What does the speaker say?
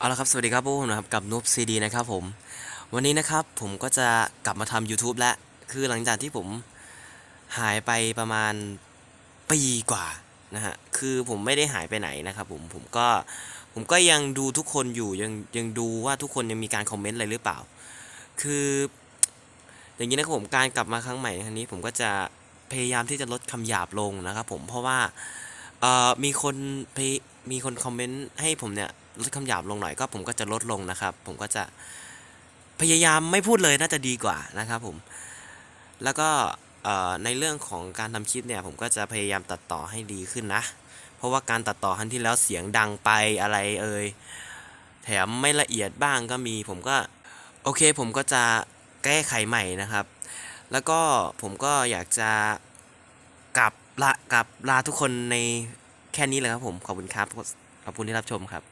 เอาละครับ สวัสดีครับพวกผมนะครับกับนูบซีดีนะครับผม วันนี้นะครับผมก็จะกลับมาทำ YouTube แล้ว คือหลังจากที่ผมหายไปประมาณปีกว่านะฮะ คือผมไม่ได้หายไปไหนนะครับผม ผมก็ผมก็ยังดูทุกคนอยู่ยังยังดูว่าทุกคนยังมีการคอมเมนต์อะไรหรือเปล่า คือ อย่างนี้นะครับผมการกลับมาครั้งใหม่ครั้งนี้ ผมก็จะพยายามที่จะลดคำหยาบลงนะครับผมเพราะว่า อ่อมีคนพยมีคนคอมเมนต์ให้ผมเนี่ยลดคำหยาบลงหน่อยก็ผมก็จะลดลงนะครับ ผมก็จะพยายามไม่พูดเลยน่าจะดีกว่านะครับผมแล้วก็ในเรื่องของการทำคลิปเนี่ยผมก็จะพยายามตัดต่อให้ดีขึ้นนะ เพราะว่าการตัดต่อครั้งที่แล้วเสียงดังไปอะไรเอ่ยแถมไม่ละเอียดบ้างก็มีผมก็โอเคผมก็จะแก้ไขใหม่นะครับ แล้วก็ผมก็อยากจะกลับ ลากับลาทุกคนในแค่นี้เลยครับผม ขอบคุณครับ ขอบคุณที่รับชมครับ